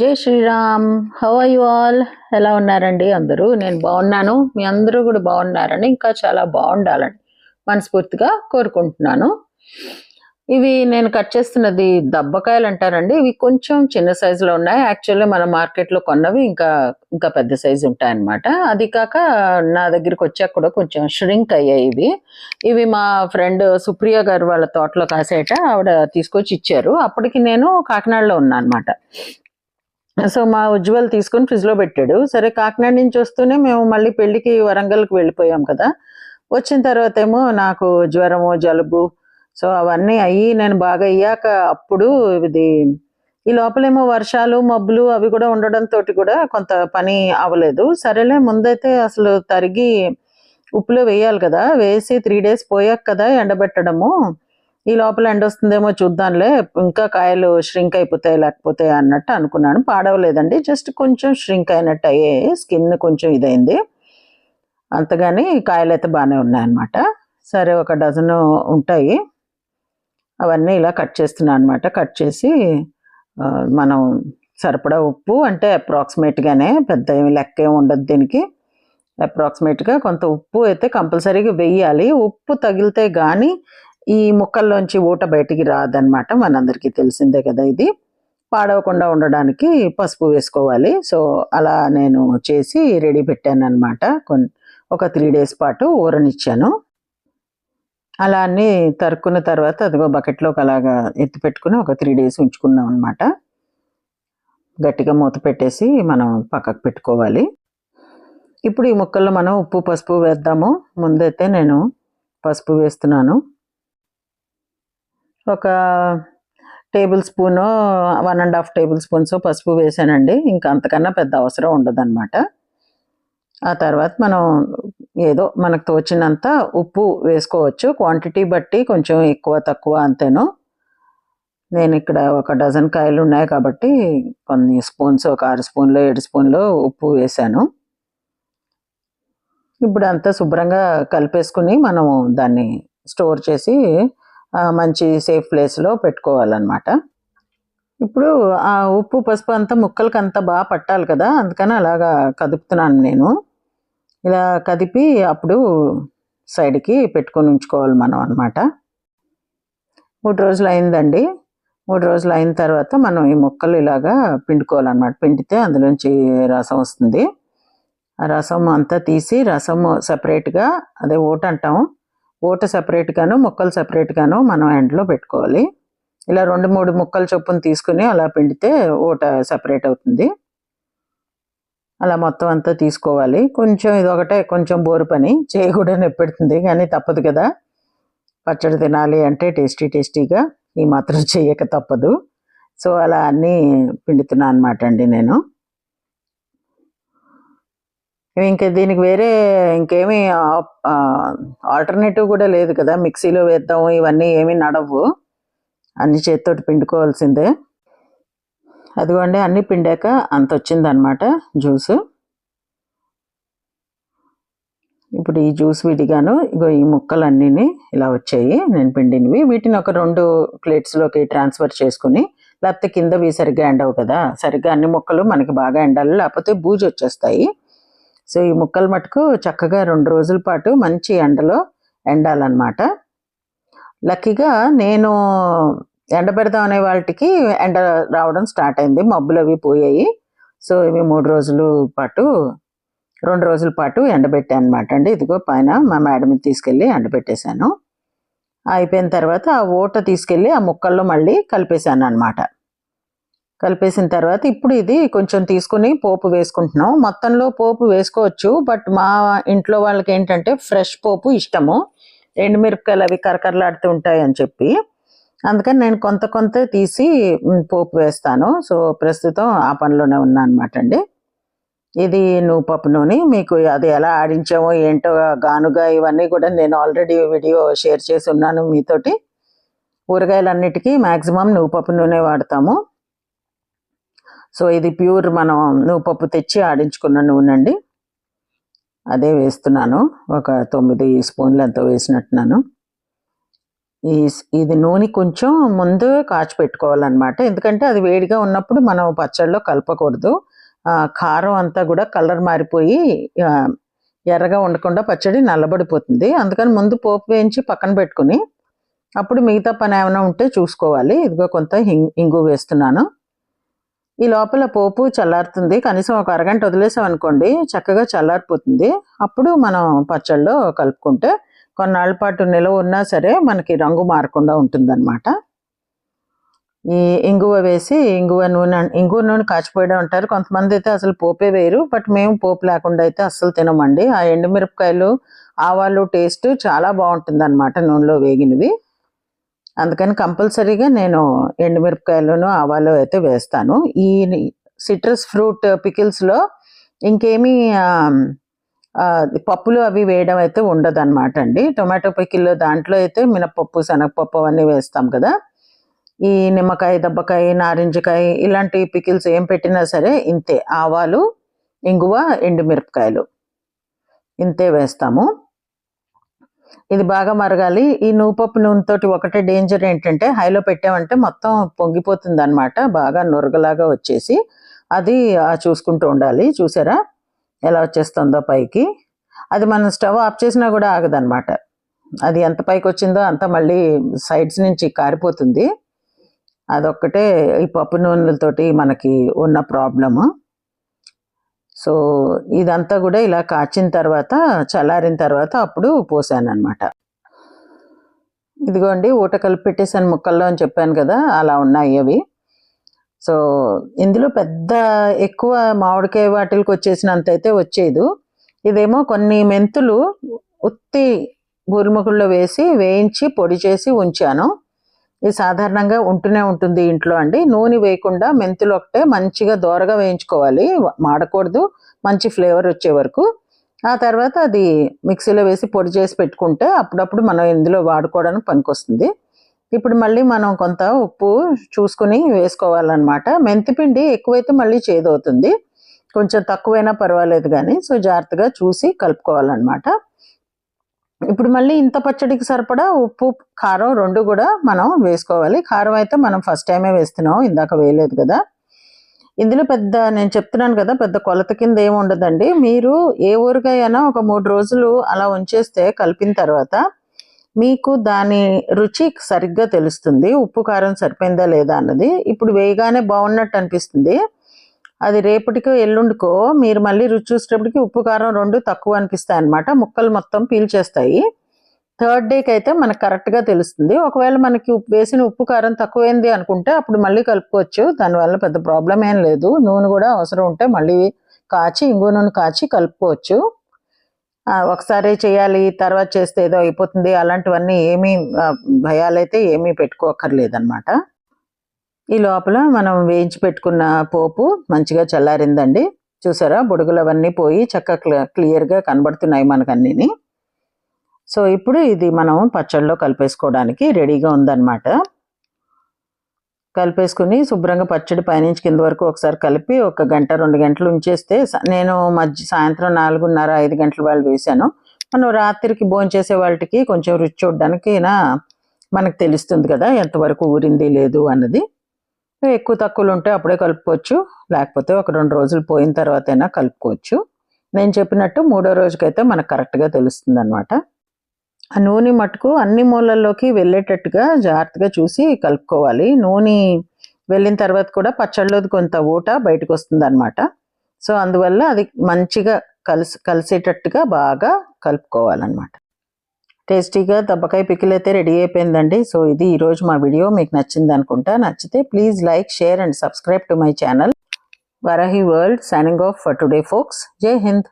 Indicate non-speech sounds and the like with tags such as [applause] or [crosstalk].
జై Sriram. How I all ఎలా ఉన్నారండి అందరూ? నేను బాగున్నాను. మీ అందరూ కూడా బాగున్నారని ఇంకా చాలా బాగుండాలని మనస్ఫూర్తిగా కోరుకుంటున్నాను. ఇవి నేను కట్ చేస్తున్నది దబ్బకాయలు అంటారండి. ఇవి కొంచెం చిన్న సైజులో ఉన్నాయి. యాక్చువల్లీ మన మార్కెట్లో కొన్నవి ఇంకా ఇంకా పెద్ద సైజు ఉంటాయన్నమాట. అది కాక నా దగ్గరికి వచ్చాక కూడా కొంచెం ష్రింక్ అయ్యాయి ఇవి. ఇవి మా ఫ్రెండ్ సుప్రియ గారు వాళ్ళ తోటలో కాసేట ఆవిడ తీసుకొచ్చి ఇచ్చారు. అప్పటికి నేను కాకినాడలో ఉన్నా అనమాట సో మా ఉజ్వల్ తీసుకొని ఫ్రిడ్జ్లో పెట్టాడు. సరే కాకినాడ నుంచి వస్తూనే మేము మళ్ళీ పెళ్ళికి వరంగల్కి వెళ్ళిపోయాం కదా. వచ్చిన తర్వాత ఏమో నాకు జ్వరము జలుబు సో అవన్నీ అయ్యి నేను బాగా అయ్యాక అప్పుడు ఇది ఈ లోపలేమో వర్షాలు మబ్బులు అవి కూడా ఉండడంతో కూడా కొంత పని అవ్వలేదు. సరేలే ముందైతే అసలు తరిగి ఉప్పులో వేయాలి కదా. వేసి త్రీ డేస్ పోయాక కదా ఎండబెట్టడము. ఈ లోపల ఎండ వస్తుందేమో చూద్దాంలే. ఇంకా కాయలు ష్రింక్ అయిపోతాయి లేకపోతే అన్నట్టు అనుకున్నాను. పాడవలేదండి. జస్ట్ కొంచెం ష్రింక్ అయినట్టు అయ్యే స్కిన్ కొంచెం ఇదైంది. అంతగాని కాయలు అయితే బాగానే ఉన్నాయన్నమాట. సరే ఒక డజన్ ఉంటాయి. అవన్నీ ఇలా కట్ చేస్తున్నాను అనమాట కట్ చేసి మనం సరిపడా ఉప్పు అంటే అప్రాక్సిమేట్గానే పెద్ద ఏమి లెక్క ఏమి ఉండదు దీనికి. అప్రాక్సిమేట్గా కొంత ఉప్పు అయితే కంపల్సరీగా వెయ్యాలి ఉప్పు తగిలితే కానీ ఈ ముక్కల్లోంచి ఊట బయటికి రాదనమాట మనందరికీ తెలిసిందే కదా ఇది. పాడవకుండా ఉండడానికి పసుపు వేసుకోవాలి. సో అలా నేను చేసి రెడీ పెట్టాను అనమాట కొన్ని ఒక త్రీ డేస్ పాటు ఊరనిచ్చాను. అలా అన్ని తరుక్కున్న తర్వాత అదిగో బకెట్లోకి అలాగా ఎత్తి పెట్టుకుని ఒక త్రీ డేస్ ఉంచుకున్నాం అనమాట గట్టిగా మూత పెట్టేసి మనం పక్కకు పెట్టుకోవాలి. ఇప్పుడు ఈ ముక్కల్లో మనం ఉప్పు పసుపు వేద్దాము. ముందైతే నేను పసుపు వేస్తున్నాను. ఒక table spoon one and half table spoons పసుపు వేసానండి. ఇంకా అంతకన్నా పెద్ద అవసరం ఉండదన్నమాట. ఆ తర్వాత మనం ఏదో మనకు తోచినంత ఉప్పు వేసుకోవచ్చు. క్వాంటిటీ బట్టి కొంచెం ఎక్కువ తక్కువ అంతేను. నేను ఇక్కడ ఒక డజన్ కాయలు ఉన్నాయి కాబట్టి కొన్ని స్పూన్స్ ఒక ఆరు స్పూన్లు ఏడు స్పూన్లు ఉప్పు వేసాను. ఇప్పుడు అంతా శుభ్రంగా కలిపేసుకుని మనం దాన్ని స్టోర్ చేసి మంచి సేఫ్ ప్లేస్లో పెట్టుకోవాలన్నమాట. ఇప్పుడు ఆ ఉప్పు పసుపు అంతా ముక్కలకి అంతా బాగా పట్టాలి కదా అందుకని అలాగా కదుపుతున్నాను నేను. ఇలా కదిపి అప్పుడు సైడ్కి పెట్టుకొని ఉంచుకోవాలి మనం అన్నమాట. మూడు రోజులు అయిందండి. మూడు రోజులు అయిన తర్వాత మనం ఈ ముక్కలు ఇలాగా పిండుకోవాలన్నమాట. పిండితే అందులోంచి రసం వస్తుంది. ఆ రసం అంతా తీసి రసము సపరేట్గా అదే ఓట అంటాము ఓట సపరేట్గాను ముక్కలు సపరేట్గాను మనం ఎండలో పెట్టుకోవాలి. ఇలా రెండు మూడు ముక్కలు చొప్పున తీసుకుని అలా పిండితే ఓట సపరేట్ అవుతుంది. అలా మొత్తం అంతా తీసుకోవాలి. కొంచెం ఇది ఒకటే కొంచెం బోరు పని. చేయి కూడా నొప్పెడుతుంది కానీ తప్పదు కదా. పచ్చడి తినాలి అంటే టేస్టీ టేస్టీగా ఈ మాత్రం [laughs] చేయక తప్పదు. సో అలా అన్నీ పిండుతున్నాను అనమాట అండి నేను. ఇంకా దీనికి వేరే ఇంకేమీ ఆల్టర్నేటివ్ కూడా లేదు కదా. మిక్సీలో వేద్దాము ఇవన్నీ ఏమీ నడవు. అన్ని చేతితోటి పిండుకోవాల్సిందే. అదిగోండి అన్ని పిండాక అంత వచ్చిందనమాట జ్యూస్. ఇప్పుడు ఈ జ్యూస్ విడిగాను. ఇగో ఈ ముక్కలన్నీ ఇలా వచ్చాయి నేను పిండినవి. వీటిని ఒక రెండు ప్లేట్స్లోకి ట్రాన్స్ఫర్ చేసుకుని లేకపోతే కిందవి సరిగ్గా ఎండవు కదా. సరిగ్గా అన్ని ముక్కలు మనకి బాగా ఎండాలి లేకపోతే బూజు వచ్చేస్తాయి. సో ఈ ముక్కలు మటుకు చక్కగా రెండు రోజుల పాటు మంచి ఎండలో ఎండాలన్నమాట. లక్కీగా నేను ఎండబెడదాం అనే వాటికి ఎండ రావడం స్టార్ట్ అయింది. మబ్బులు అవి పోయాయి. సో ఇవి మూడు రోజుల పాటు రెండు రోజుల పాటు ఎండబెట్టాను అనమాట అండి. ఇదిగో పైన మా మేడం తీసుకెళ్ళి ఎండబెట్టేశాను. అయిపోయిన తర్వాత ఆ ఓట తీసుకెళ్ళి ఆ ముక్కల్లో మళ్ళీ కలిపేశాను అనమాట కలిపేసిన తర్వాత ఇప్పుడు ఇది కొంచెం తీసుకుని పోపు వేసుకుంటున్నాం. మొత్తంలో పోపు వేసుకోవచ్చు. బట్ మా ఇంట్లో వాళ్ళకి ఏంటంటే ఫ్రెష్ పోపు ఇష్టము. ఎండుమిరపకాయలు అవి కరకరలాడుతూ ఉంటాయి అని చెప్పి. అందుకని నేను కొంత కొంత తీసి పోపు వేస్తాను. సో ప్రస్తుతం ఆ పనిలోనే ఉన్నా అనమాట అండి. ఇది నువ్వు పప్పు నూనె. మీకు అది ఎలా ఆడించామో ఏంటో గానుగా ఇవన్నీ కూడా నేను ఆల్రెడీ వీడియో షేర్ చేసి ఉన్నాను మీతోటి. ఊరగాయలన్నిటికీ మ్యాక్సిమం నువ్వు పప్పు నూనె వాడతాము. సో ఇది ప్యూర్ మనం నువ్వు పప్పు తెచ్చి ఆడించుకున్న నూనె అండి అదే వేస్తున్నాను. ఒక తొమ్మిది స్పూన్లు ఎంతో వేసినట్టున్నాను. ఈ ఇది నూనె కొంచెం ముందు కాచి పెట్టుకోవాలన్నమాట. ఎందుకంటే అది వేడిగా ఉన్నప్పుడు మనం పచ్చడిలో కలపకూడదు. కారం అంతా కూడా కలర్ మారిపోయి ఎర్రగా ఉండకుండా పచ్చడి నల్లబడిపోతుంది. అందుకని ముందు పోపు వేయించి పక్కన పెట్టుకుని అప్పుడు మిగతా పని ఏమైనా ఉంటే చూసుకోవాలి. ఇదిగో కొంత ఇంగు వేస్తున్నాను. ఈ లోపల పోపు చల్లారుతుంది. కనీసం ఒక అరగంట వదిలేసాం అనుకోండి చక్కగా చల్లారిపోతుంది. అప్పుడు మనం పచ్చళ్ళలో కలుపుకుంటే కొన్నాళ్ళ పాటు నిలవ ఉన్నా సరే మనకి రంగు మారకుండా ఉంటుందన్నమాట. ఈ ఇంగువ వేసి ఇంగువ నూనె ఇంగువ నూనె కాచిపోయడం అంటారు. కొంతమంది అయితే అసలు పోపే వేయరు బట్ మేము పోపు లేకుండా అయితే అస్సలు తినమండి. ఆ ఎండుమిరపకాయలు ఆవాలు టేస్ట్ చాలా బాగుంటుంది అనమాట నూనెలో వేగినవి. అందుకని కంపల్సరీగా నేను ఎండుమిరపకాయలను ఆవాలు అయితే వేస్తాను. ఈ సిట్రస్ ఫ్రూట్ పికిల్స్లో ఇంకేమీ పప్పులు అవి వేయడం అయితే ఉండదు అనమాట అండి. టొమాటో పికిల్ దాంట్లో అయితే మినపప్పు శనగపప్పు అవన్నీ వేస్తాం కదా. ఈ నిమ్మకాయ దబ్బకాయ నారింజకాయ ఇలాంటి పికిల్స్ ఏం పెట్టినా సరే ఇంతే. ఆవాలు ఇంగువ ఎండుమిరపకాయలు ఇంతే వేస్తాము. ఇది బాగా మరగాలి. ఈ నూపప్పు నూనెతోటి ఒకటే డేంజర్ ఏంటంటే హైలో పెట్టామంటే మొత్తం పొంగిపోతుంది అనమాట బాగా నొరగలాగా వచ్చేసి అది చూసుకుంటూ ఉండాలి. చూసారా? ఎలా వచ్చేస్తుందో పైకి. అది మనం స్టవ్ ఆఫ్ చేసినా కూడా ఆగదనమాట అది ఎంత పైకి వచ్చిందో అంత మళ్ళీ సైడ్స్ నుంచి కారిపోతుంది. అదొక్కటే ఈ పప్పు నూనెలతోటి మనకి ఉన్న ప్రాబ్లము. సో ఇదంతా కూడా ఇలా కాచిన తర్వాత చల్లారిన తర్వాత అప్పుడు పోసాను అనమాట ఇదిగోండి ఊట కలిపి పెట్టేసాను ముక్కల్లో అని చెప్పాను కదా అలా ఉన్నాయి అవి. సో ఇందులో పెద్ద ఎక్కువ మామిడికాయ వాటికి వచ్చేసినంత అయితే వచ్చేది ఇదేమో కొన్ని మెంతులు ఉత్తి గురుముకుల్లో వేసి వేయించి పొడి చేసి ఉంచాను. ఇది సాధారణంగా ఉంటూనే ఉంటుంది ఇంట్లో అండి. నూనె వేయకుండా మెంతులు ఒకటే మంచిగా దోరగా వేయించుకోవాలి. మాడకూడదు. మంచి ఫ్లేవర్ వచ్చే వరకు. ఆ తర్వాత అది మిక్సీలో వేసి పొడి చేసి పెట్టుకుంటే అప్పుడప్పుడు మనం ఇందులో వాడుకోవడానికి పనికొస్తుంది. ఇప్పుడు మళ్ళీ మనం కొంత ఉప్పు చూసుకుని వేసుకోవాలన్నమాట. మెంతిపిండి ఎక్కువైతే మళ్ళీ చేదవుతుంది. కొంచెం తక్కువైనా పర్వాలేదు కానీ సో జాగ్రత్తగా చూసి కలుపుకోవాలన్నమాట. ఇప్పుడు మళ్ళీ ఇంత పచ్చడికి సరిపడా ఉప్పు కారం రెండు కూడా మనం వేసుకోవాలి. కారం అయితే మనం ఫస్ట్ టైమే వేస్తున్నాం ఇందాక వేయలేదు కదా. ఇందులో పెద్ద నేను చెప్తున్నాను కదా పెద్ద కొలత కింద ఏమి ఉండదండి. మీరు ఏ ఊరికైనా ఒక మూడు రోజులు అలా ఉంచేస్తే కలిపిన తర్వాత మీకు దాని రుచి సరిగ్గా తెలుస్తుంది. ఉప్పు కారం సరిపోయిందా లేదా అన్నది. ఇప్పుడు వేయగానే బాగున్నట్టు అనిపిస్తుంది. అది రేపటికో ఎల్లుండికో మీరు మళ్ళీ రుచి చూసేటప్పటికి ఉప్పు కారం రెండు తక్కువ అనిపిస్తాయి అనమాట ముక్కలు మొత్తం పీల్చేస్తాయి థర్డ్ డేకి అయితే మనకు కరెక్ట్గా తెలుస్తుంది. ఒకవేళ మనకి వేసిన ఉప్పు కారం తక్కువైంది అనుకుంటే అప్పుడు మళ్ళీ కలుపుకోవచ్చు. దానివల్ల పెద్ద ప్రాబ్లం ఏం లేదు. నూనె కూడా అవసరం ఉంటే మళ్ళీ కాచి ఇంకో నూనె కాచి కలుపుకోవచ్చు. ఒకసారి చేయాలి తర్వాత చేస్తే ఏదో అయిపోతుంది. అలాంటివన్నీ ఏమీ భయాలైతే ఏమీ పెట్టుకోకర్లేదన్నమాట ఈ లోపల మనం వేయించి పెట్టుకున్న పోపు మంచిగా చల్లారిందండి. చూసారా? బుడుగులు అవన్నీ పోయి చక్కగా క్లియర్గా కనబడుతున్నాయి మనకు సో ఇప్పుడు ఇది మనం పచ్చళ్ళలో కలిపేసుకోవడానికి రెడీగా ఉందన్నమాట. కలిపేసుకుని శుభ్రంగా పచ్చడి పైనుంచి కింద వరకు ఒకసారి కలిపి ఒక గంట రెండు గంటలు ఉంచేస్తే నేను మధ్య సాయంత్రం నాలుగున్నర ఐదు గంటల వాళ్ళు వేసాను మనం రాత్రికి భోంచేసే వాళ్ళకి కొంచెం రుచి చూడడానికి మనకు తెలుస్తుంది కదా? ఎంతవరకు ఊరింది లేదు అన్నది. ఎక్కువ తక్కువలు ఉంటే అప్పుడే కలుపుకోవచ్చు. లేకపోతే ఒక రెండు రోజులు పోయిన తర్వాత అయినా కలుపుకోవచ్చు. నేను చెప్పినట్టు మూడో రోజుకైతే మనకు కరెక్ట్గా తెలుస్తుంది అనమాట ఆ నూనె మటుకు అన్ని మూలల్లోకి వెళ్ళేటట్టుగా జాగ్రత్తగా చూసి కలుపుకోవాలి. నూనె వెళ్ళిన తర్వాత కూడా పచ్చళ్ళది కొంత ఊట బయటకు వస్తుంది అనమాట సో అందువల్ల అది మంచిగా కలిసి కలిసేటట్టుగా బాగా కలుపుకోవాలన్నమాట. టేస్టీగా దబ్బకాయ పికిల్ అయితే రెడీ అయిపోయిందండి. సో ఇది ఈరోజు మా వీడియో. మీకు నచ్చింది అనుకుంటా. నచ్చితే please like share and subscribe to my channel. Varahi world signing off for today folks Jai Hind.